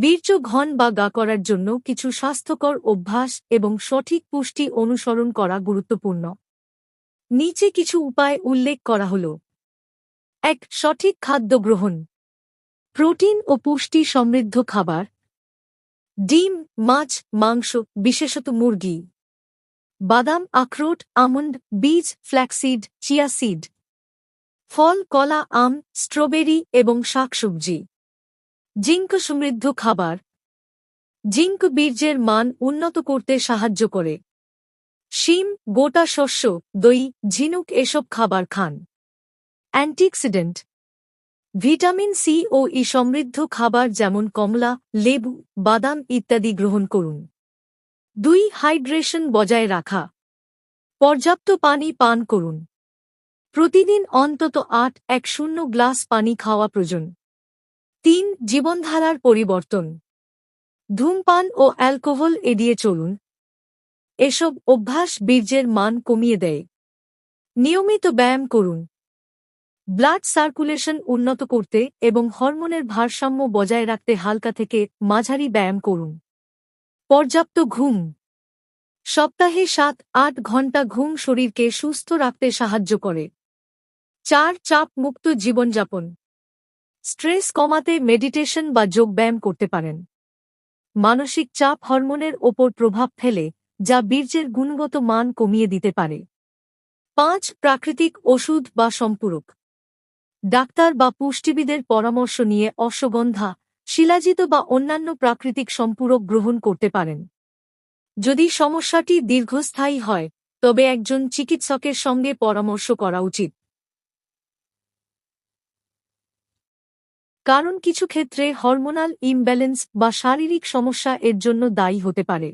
বীর্য ঘন বা গা করার জন্য কিছু স্বাস্থ্যকর অভ্যাস এবং সঠিক পুষ্টি অনুসরণ করা গুরুত্বপূর্ণ। নিচে কিছু উপায় উল্লেখ করা হল। এক, সঠিক খাদ্য গ্রহণ। প্রোটিন ও পুষ্টি সমৃদ্ধ খাবার। ডিম, মাছ, মাংস, বিশেষত মুরগি। বাদাম, আখরোট, আমন্ড, বীজ, ফ্ল্যাক্সিড, চিয়া সিড। ফল, কলা, আম, স্ট্রবেরি এবং শাকসবজি। জিঙ্ক সমৃদ্ধ খাবার। জিঙ্ক বীর্যের মান উন্নত করতে সাহায্য করে। শিম, গোটা শস্য, দই, ঝিনুক এসব খাবার খান। অ্যান্টিঅক্সিডেন্ট। ভিটামিন সি ও ই সমৃদ্ধ খাবার যেমন কমলা, লেবু, বাদাম ইত্যাদি গ্রহণ করুন। দুই, হাইড্রেশন বজায় রাখা। পর্যাপ্ত পানি পান করুন। প্রতিদিন অন্তত আট এক শূন্য গ্লাস পানি খাওয়া প্রয়োজন। জীবনধারার পরিবর্তন। ধূমপান ও অ্যালকোহল এড়িয়ে চলুন। এসব অভ্যাস বীর্যের মান কমিয়ে দেয়। নিয়মিত ব্যায়াম করুন। ব্লাড সার্কুলেশন উন্নত করতে এবং হরমোনের ভারসাম্য বজায় রাখতে হালকা থেকে মাঝারি ব্যায়াম করুন। পর্যাপ্ত ঘুম। সপ্তাহে সাত, আট ঘণ্টা ঘুম শরীরকে সুস্থ রাখতে সাহায্য করে। চার চাপ মুক্ত জীবনযাপন। স্ট্রেস কমাতে মেডিটেশন বা যোগব্যায়াম করতে পারেন। মানসিক চাপ হরমোনের ওপর প্রভাব ফেলে, যা বীর্যের গুণগত মান কমিয়ে দিতে পারে। পাঁচ, প্রাকৃতিক ওষুধ বা সম্পূরক। ডাক্তার বা পুষ্টিবিদের পরামর্শ নিয়ে অশ্বগন্ধা, শিলাজিত বা অন্যান্য প্রাকৃতিক সম্পূরক গ্রহণ করতে পারেন। যদি সমস্যাটি দীর্ঘস্থায়ী হয়, তবে একজন চিকিৎসকের সঙ্গে পরামর্শ করা উচিত। কারণ কিছু ক্ষেত্রে হরমোনাল ইমব্যালেন্স বা শারীরিক সমস্যা এর জন্য দায়ী হতে পারে।